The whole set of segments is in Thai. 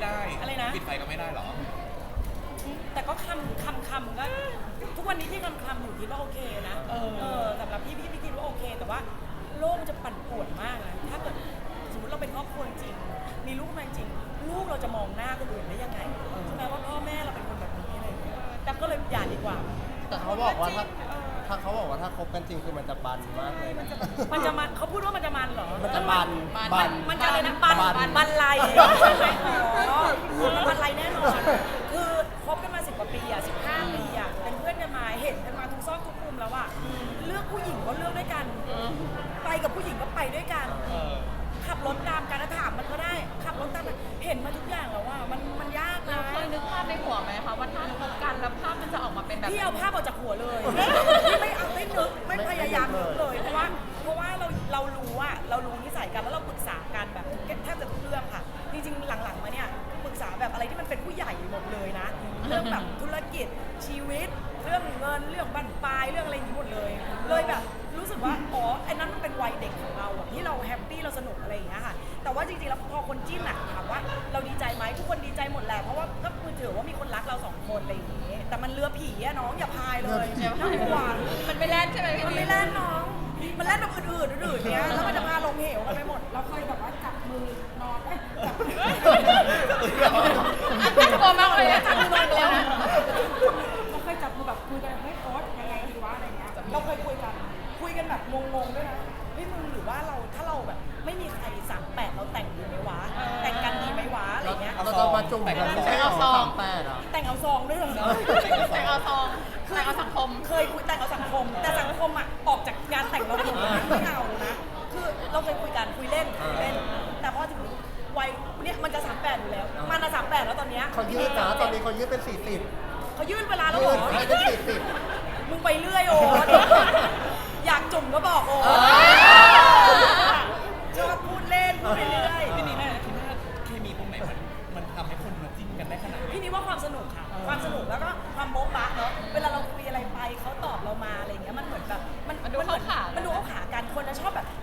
ไม่ได้อะไรนะ ปิดไฟก็ไม่ได้เหรอ แต่ก็คำคำคำก็ทุกวันนี้ที่คำคำอยู่คิดว่าโอเคนะเออเออ สำหรับพี่พี่พี่คิดว่าโอเค แต่ว่าโลกมันจะปั่นป่วนมากนะถ้าเกิดสมมติเราเป็นครอบครัวจริง มีลูกมาจริง ลูกเราจะมองหน้าคนอื่นได้ยังไงใช่ไหมว่าพ่อแม่เราเป็นคนแบบนี้อะไรอย่างเงี้ยแต่ก็เลยอย่าดีกว่า แต่เขาบอกว่าถ้า ถ้าเขาบอกว่าถ้าคบกันจริงคือมันจะบันมากเลยนะ มันจะมันเขาพูดว่ามันจะมันเหรอมันจะบันมับันนมันจะอะไรนะบันบัน บันไลใช่ไหมอ๋อมันบันไลแน่นอนคือคบกันมาสิบกว่าปีอะสิบห้าปีอะเป็นเพื่อนกันมาเห็นกันมาทุกซอกทุกมุมแล้วอะเลือกผู้หญิงก็เลือกด้วยกัน ไปกับผู้หญิงก็ไปด้วยกันเออขับรถตามกันแล้วถามมันก็ได้ ขับรถตามกันเห็นมาทุกอย่างแล้ว จะออกมาเป็นแบบ พี่เอาภาพออกจากหัวเลยพี่ไม่เอาไม่นึกไม่พยายามนึกเลย เพราะว่าเพราะว่าเราเรารู้ว่าเรารู้นิสัยกันแล้วเราปรึกษากันแบบแทบจะทุกเรื่องค่ะ จริงๆหลังๆมาเนี่ยปรึกษาแบบอะไรที่มันเป็นผู้ใหญ่หมดเลยนะ เรื่องแบบธุรกิจชีวิต เรื่องเงินเรื่องบั้นปลายเรื่องอะไรอย่างนี้หมดเลย เลยแบบรู้สึกว่าอ๋อไอ้นั้นมันเป็นวัยเด็กของเราอะที่เราแฮปปี้เราสนุกอะไรอย่างเงี้ยค่ะแต่ว่าจริงๆแล้วพอคนจิ้นอะถามว่าเราดีใจไหมทุกคนดีใจหมด อื่นเนี้ยแล้วมันจะพาลงเหวกันไปหมด เราเคยแบบว่าจับมือนอนเอ้ยจับน่ากลัวมากเลยอะจับมือนอนแล้วนะเราเคยจับมือแบบคุยกันเฮ้ยโอ๊ตยังไงดีวะอะไรเงี้ยเราเคยคุยกันคุยกันแบบงงๆด้วยนะเฮ้ยมึงหรือว่าเราถ้าเราแบบไม่มีใครสามแปดเราแต่งดีไหมวะแต่งกันดีไหมวะอะไรเงี้ย เราจะมาจุ่มกันไม่ใช่หรอสามแปดอะแต่งเอาซองด้วยเหรอแต่งเอาซองแต่งเอาสังคม เคยคุยแต่งเอาสังคม แต่สังคมอะออกจากงานแต่งเราหมดนะไม่เอา เราเคยคุยกันคุยเล่นคุยเล่น แต่พอถึงวัยเนี่ยมันจะสามแปดอยู่แล้ว มันจะสามแปดแล้วตอนเนี้ยเขายืดนะตอนนี้เขายืดเป็นสี่สิบเขายื่นเวลาแล้วยืเหรดอให้เป็นสี่สิบมึงไปเรื่อยโอ้อยากจุ่มก็บอกโอ้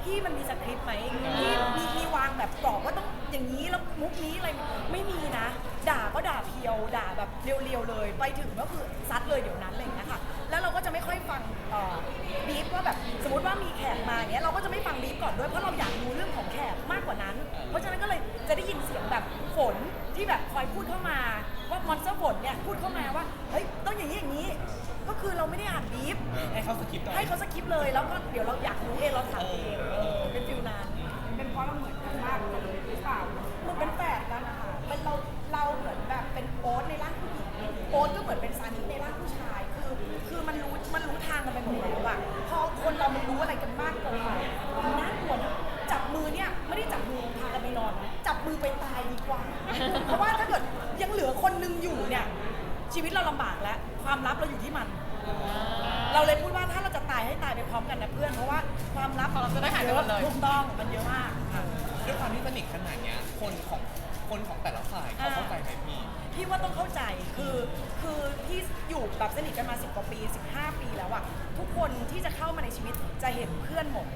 พี่มันมีสคริปต์ไหมพี่มีมีวางแบบกรอบว่าต้องอย่างนี้แล้วมุกนี้อะไรไม่มีนะ ด่าก็ด่าเพียว ด่าแบบเรียวๆเลย ไปถึงก็คือซัดเลยเดี๋ยวนั้นอะไรอย่างเงี้ยค่ะ แล้วเราก็จะไม่ค่อยฟังเอ่อบีฟว่าแบบสมมติว่ามีแขกมาอย่างเงี้ยเราก็จะไม่ฟังบีฟก่อนด้วยเพราะเราอยากรู้เรื่องของแขกมากกว่านั้น เพราะฉะนั้นก็เลยจะได้ยินเสียงแบบฝนที่แบบคอยพูดเข้ามาว่ามอนสเตอร์ฝนเนี่ยพูดเข้ามาว่าเฮ้ยต้องอย่างนี้อย่างนี้ก็ คือเราไม่ได้อ่านบีฟให้เขาสกิปก่อนให้เขาสคริปต์เลย แล้วก็เดี๋ยวเราอยากรู้เองเราถามเองเออเป็นฟิลนานเป็นเพราะเราเหมือนกันมากเลยหรือเปล่ามันเป็นแฝดกันนะคะเป็นเราเราเหมือนแบบเป็นโอ๊ตในร่างผู้หญิงโอ๊ตก็เหมือนเป็นซานิในร่างผู้ชาย คือ คือมันรู้มันรู้ทางกันไปหมดแล้วอะพอคนเรามันรู้อะไรกันมากเกินไปมันน่ากลัวนะจับมือเนี่ยไม่ได้จับมือพากันไปนอนนะจับมือไปตายดีกว่า เพราะว่าถ้าเกิดยังเหลือคนนึงอยู่เนี่ยชีวิตเราลำบากแล้ว ความลับเราอยู่ที่มัน เราเลยพูดว่าถ้าเราจะตายให้ตายไปพร้อมกันนะเพื่อนเพราะว่าความลับความลับจะได้หายไปหมดเลย ถูกต้องมันเยอะมากค่ะด้วยความที่สนิทขนาดเนี้ย คนของคนของแต่ละฝ่ายเขาเข้าใจไหมพี่ พี่ว่าต้องเข้าใจคือคือพี่อยู่แบบสนิทกันมา 10 กว่าปี 15 ปีแล้วอะทุกคนที่จะเข้ามาในชีวิตจะเห็นเพื่อนหมด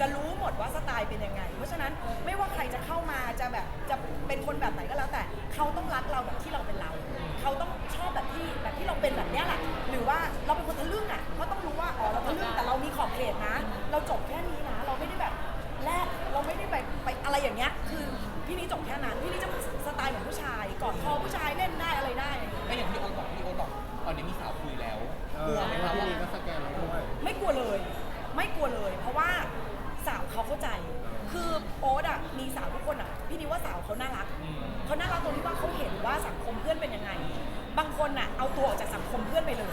จะรู้หมดว่าสไตล์เป็นยังไง เพราะฉะนั้นไม่ว่าใครจะเข้ามาจะแบบจะเป็นคนแบบไหนก็แล้วแต่เขาต้องรักเราแบบที่เราเป็นเราเขา เขาน่ารักอืมเขาน่ารักตรงที่ว่าเขาเห็นว่าสังคมเพื่อนเป็นยังไง บางคนอะเอาตัวออกจากสังคมเพื่อนไปเลย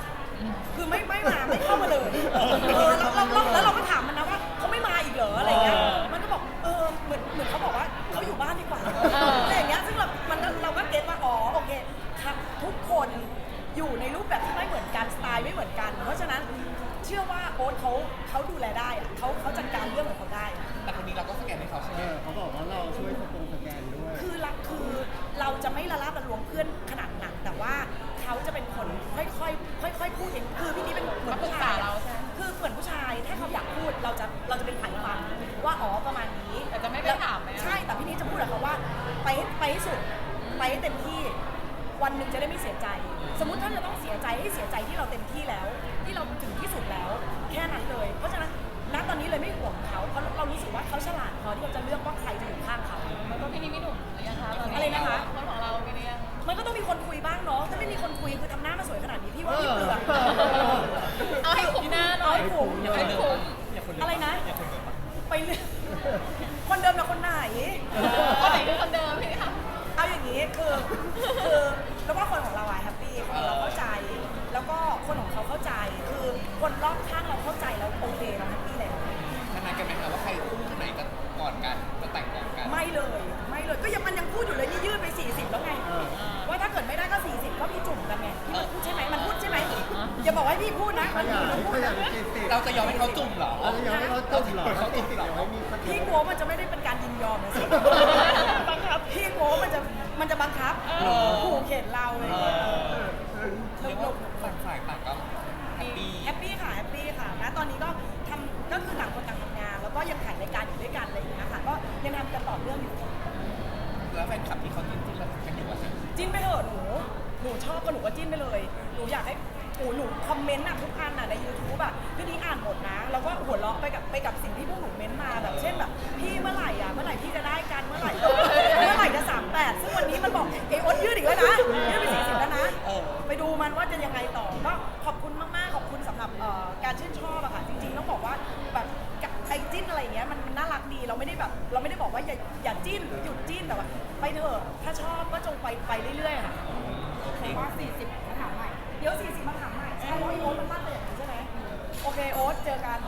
คือไม่ไม่มาไม่เข้ามาเลยเออแล้วแล้วแล้วแล้วเราก็ถามมันนะว่าเขาไม่มาอีกเหรออะไรเงี้ยมันก็บอกเออเหมือนเหมือนเขาบอกว่าเขาอยู่บ้านดีกว่าอะไรอย่างเงี้ยซึ่งเรามันเราก็เก็ตว่าอ๋อโอเคครับทุกคนอยู่ในรูปแบบที่ไม่เหมือนกันสไตล์ไม่เหมือนกัน เพราะฉะนั้นเชื่อว่าโอ๊ตเขาเขาดูแลได้อะเขาเขาจัด อยพูดเองคือพี่นี่เป็นเหมือนผู้ชายเราใช่คือเหมือนผู้ชายถ้าเขาอยากพูดเราจะเราจะเป็นผ่านฟังว่าอ๋อประมาณนี้แต่จะไม่ไปถามใช่แต่พี่นี่จะพูดกับเขาว่าไปให้ไปสุดไปให้เต็มที่ วันหนึ่งจะได้ไม่เสียใจ สมมติถ้าเราต้องเสียใจให้เสียใจที่เราเต็มที่ ไม่เลยไม่เลยก็ยังมันยังพูดอยู่เลยนี่ยืดไป 40 แล้วไงว่าถ้าเกิดไม่ได้ก็ 40 ก็มีจุ่มกันไงที่มันพูดใช่ไหมมันพูดใช่ไหมอย่าบอกว่าให้พี่พูดนะขมันยายมันพูขดยานะยเป็นสิบเราจะยอมให้เขาจุ่มเหรอเราจะยังไม่เขาจบเหรอเขาติดเหรอไม่มีคนเดีพี่ยวกลัวมันจะไม่ได้เป็นการยินยอมนะสิบังคับพี่กลัวมันจะมันจะบังคับขู่เข็นเราเลยเรียกว่าต่างฝ่ายต่างก็แฮปปี้แฮปปี้ค่ะแฮปปี้ค่ะนะตอนนี้ก็ทำก็คือต่างคนต่างทำงาน แล้วก็ยังถ่ายรายการอยู่ด้วยกันอะไรอย่างเงี้ยค่ะก็ยังทำกันต่อเนื่องอยู่ จิ้นไปเถอะหนู หนูชอบก็หนูก็จิ้นไปเลย หนูอยากให้โอ้หนูคอมเมนต์อะทุกอันอะใน YouTube อะพี่นี้อ่านหมดนะ แล้วก็หัวเราะไปกับไปกับสิ่งที่พวกหนูเม้นต์มาแบบเช่นแบบพี่เมื่อไหร่อะเมื่อไหร่พี่จะได้กันเมื่อไหร่เมื่อไหร่จะสามแปดซึ่งวันนี้มันบอกเอโอ๊ตยืดอีกแล้วนะยืดไปสี่สิบแล้วนะไปดูมันว่าจะยังไงต่อก็ขอบคุณมากๆขอบคุณสำหรับเอ่อการชื่นชอบอะค่ะจริงๆต้องบอกว่าแบบ ไอจิ้นอะไรอย่างเงี้ยมันน่ารักดีเราไม่ได้แบบ เราไม่ได้บอกว่าอย่าอย่าจิ้นหรือหยุดจิ้นแต่ว่า ไปเถอะถ้าชอบก็จงไปไปเรื่อยๆค่ะแต่ว่า40มาถามใหม่เดี๋ยวสี่สิบมาถามใหม่ใช่เพราะโอ๊ตมันตั้งแต่อย่างนี้ใช่ไหมโอเคโอ๊ตเจอกัน